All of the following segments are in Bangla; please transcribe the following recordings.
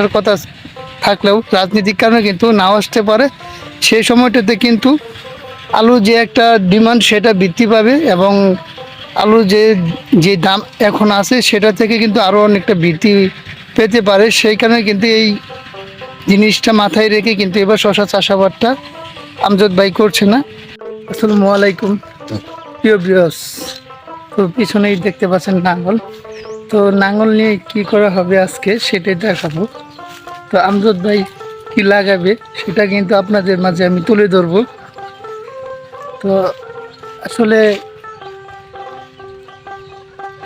আসার কথা থাকলেও রাজনীতিক কারণে কিন্তু নাও আসতে পারে। সেই সময়টাতে কিন্তু আলু যে একটা ডিমান্ড সেটা বৃদ্ধি পাবে এবং আলু যে যে দাম এখন আছে সেটা থেকে কিন্তু আরও অনেকটা বৃদ্ধি পেতে পারে। সেই কারণে কিন্তু এই জিনিসটা মাথায় রেখে কিন্তু এবার শশা চাষাবাদটা আমজদ ভাই করছে না। আসসালামু আলাইকুম। প্রিয় বিয়স তো পিছনেই দেখতে পাচ্ছেন নাঙ্গল। তো নাঙ্গল নিয়ে কি করা হবে আজকে সেটাই দেখাবো। তো আমজদ ভাই কি লাগাবে সেটা কিন্তু আপনাদের মাঝে আমি তুলে ধরবো। তো আসলে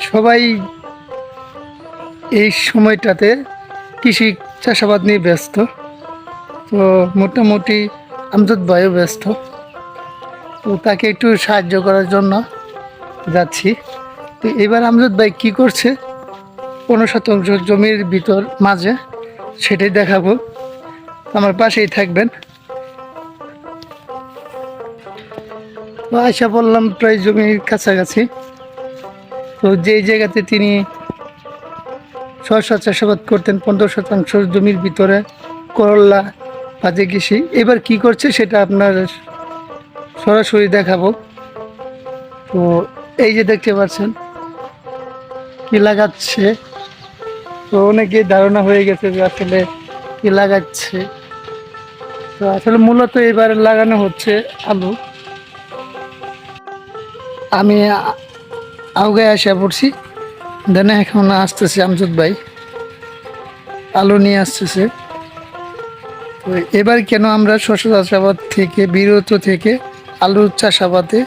সবাই এই সময়টাতে কৃষি চাষাবাদ নিয়ে ব্যস্ত। তো মোটামুটি আমজদ ভাইও ব্যস্ত। তো তাকে একটু সাহায্য করার জন্য যাচ্ছি। তো এবার আমজদ ভাই কি করছে? পনেরো শতাংশ জমির ভিতর মাঝে সেটাই দেখাবো। আমার পাশেই থাকবেন। আশা বললাম, প্রায় জমির কাছাকাছি। তো যেই জায়গাতে তিনি শস্য চাষাবাদ করতেন, পনেরো শতাংশ জমির ভিতরে করল্লা বাজে কৃষি। এবার কি করছে সেটা আপনার সরাসরি দেখাবো। তো এই যে দেখতে পাচ্ছেন, কি লাগাচ্ছে। তো অনেকে ধারণা হয়ে গেছে যে আসলে কি লাগাচ্ছে। তো আসলে মূলত এবার লাগানো হচ্ছে আলু। আমি আউগায় আসা পড়ছি। দেন এখন আসতেছে আমজুদ ভাই। আলু নিয়ে আসতেছে। তো এবার কেন আমরা শস্য চাষাবাদ থেকে, বিরত থেকে আলু চাষাবাদে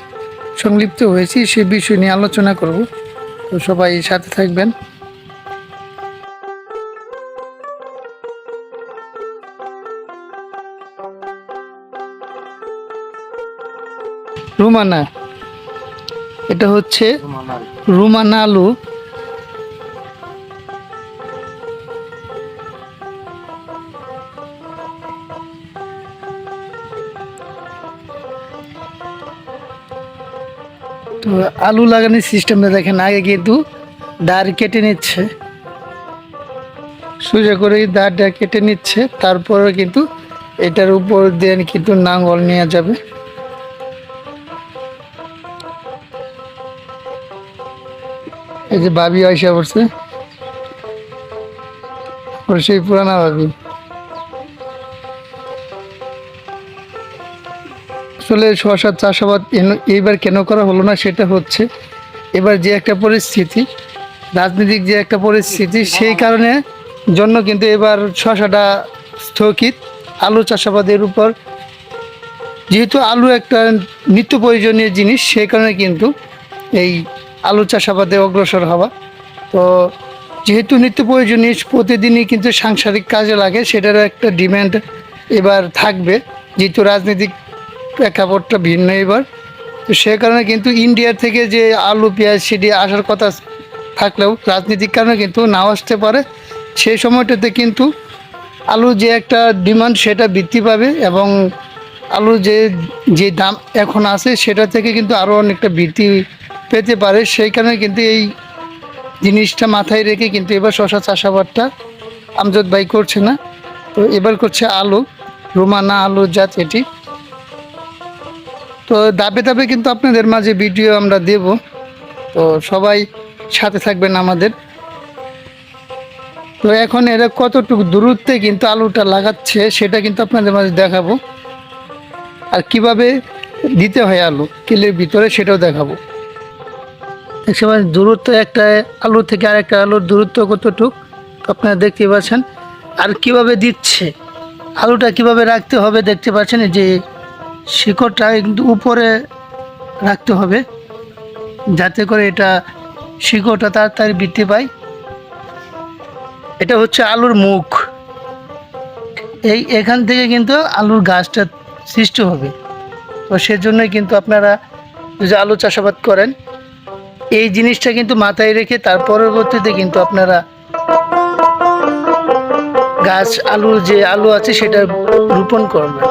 সংলিপ্ত হয়েছি সে বিষয় নিয়ে আলোচনা করব। তো সবাই সাথে থাকবেন। রুমানা। এটা হচ্ছে রুমানা আলু তো আলু লাগানোর সিস্টেমটা দেখেন, আগে কিন্তু দাঁড় কেটে নিচ্ছে। সোজা করে দাঁড়টা কেটে নিচ্ছে, তারপরে কিন্তু এটার উপর দিয়ে কিন্তু নাঙ্গল নেওয়া যাবে। এই যে ভাবি আইসা পড়ছে। ওর সেই পুরানা ভাবি আসলে শশার চাষাবাদ এইবার কেন করা হলো না সেটা হচ্ছে, এবার যে একটা পরিস্থিতি, রাজনৈতিক যে একটা পরিস্থিতি, সেই কারণে জন্য কিন্তু এবার শশাটা স্থগিত, আলু চাষাবাদের উপর। যেহেতু আলু একটা নিত্য প্রয়োজনীয় জিনিস, সেই কারণে কিন্তু এই আলু চাষাবাদে অগ্রসর হওয়া। তো যেহেতু নিত্য প্রয়োজনীয় প্রতিদিনই কিন্তু সাংসারিক কাজে লাগে, সেটারও একটা ডিম্যান্ড এবার থাকবে। যেহেতু রাজনৈতিক প্রেক্ষাপটটা ভিন্ন এবার। তো সে কারণে কিন্তু ইন্ডিয়া থেকে যে আলু, পেঁয়াজ, সেটি আসার কথা থাকলেও রাজনীতিক কারণে কিন্তু নাও আসতে পারে। সেই সময়টাতে কিন্তু আলু যে একটা ডিমান্ড সেটা বৃদ্ধি পাবে এবং আলু যে যে দাম এখন আছে, সেটা থেকে কিন্তু আরও অনেকটা বৃদ্ধি পেতে পারে সেই কারণে কিন্তু এই জিনিসটা মাথায় রেখে কিন্তু এবার শশা চাষাবাদটা আমজদ ভাই করছে না। তো এবার করছে আলু, রোমানা আলু জাত এটি। তো দাবে দাবে কিন্তু আপনাদের মাঝে ভিডিও আমরা দেব। তো সবাই সাথে থাকবেন আমাদের। তো এখন এরা কতটুকু দূরত্বে কিন্তু আলুটা লাগাচ্ছে, সেটা কিন্তু আপনাদের মাঝে দেখাবো। আর কীভাবে দিতে হয় আলু, কিলের ভিতরে সেটাও দেখাবো। একসময় দূরত্ব একটা আলু থেকে আরেকটা আলুর দূরত্ব কতটুক আপনারা দেখতে পাচ্ছেন। আর কীভাবে দিচ্ছে? আলুটা কীভাবে রাখতে হবে দেখতে পাচ্ছেন যে শিকড়টা কিন্তু উপরে রাখতে হবে যাতে করে এটা শিকড়টা তাড়াতাড়ি বৃদ্ধি পায়। এটা হচ্ছে আলুর মুখ। এই এখান থেকে কিন্তু আলুর গাছটা সৃষ্টি হবে। তো সেজন্যই কিন্তু আপনারা যদি আলু চাষাবাদ করেন এই জিনিসটা কিন্তু মাথায় রেখে তার পরবর্তীতে কিন্তু আপনারা গাছ আলু যে আলু আছে সেটা রোপণ করবেন।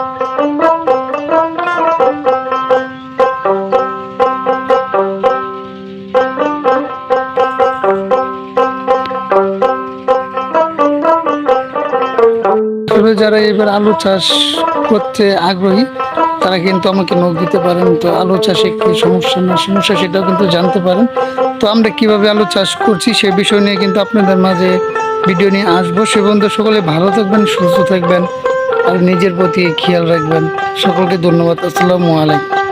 যারা এবার আলু চাষ করতে আগ্রহী তারা কিন্তু আমাকে নোখ দিতে পারেন, তো আলু চাষে কী সমস্যা না। সমস্যা সেটাও কিন্তু জানতে পারেন। তো আমরা কীভাবে আলু চাষ করছি সে বিষয় নিয়ে কিন্তু আপনাদের মাঝে ভিডিও নিয়ে আসব। সে বন্ধু সকলে ভালো থাকবেন, সুস্থ থাকবেন, আর নিজের প্রতি খেয়াল রাখবেন। সকলকে ধন্যবাদ। আসসালামু আলাইকুম।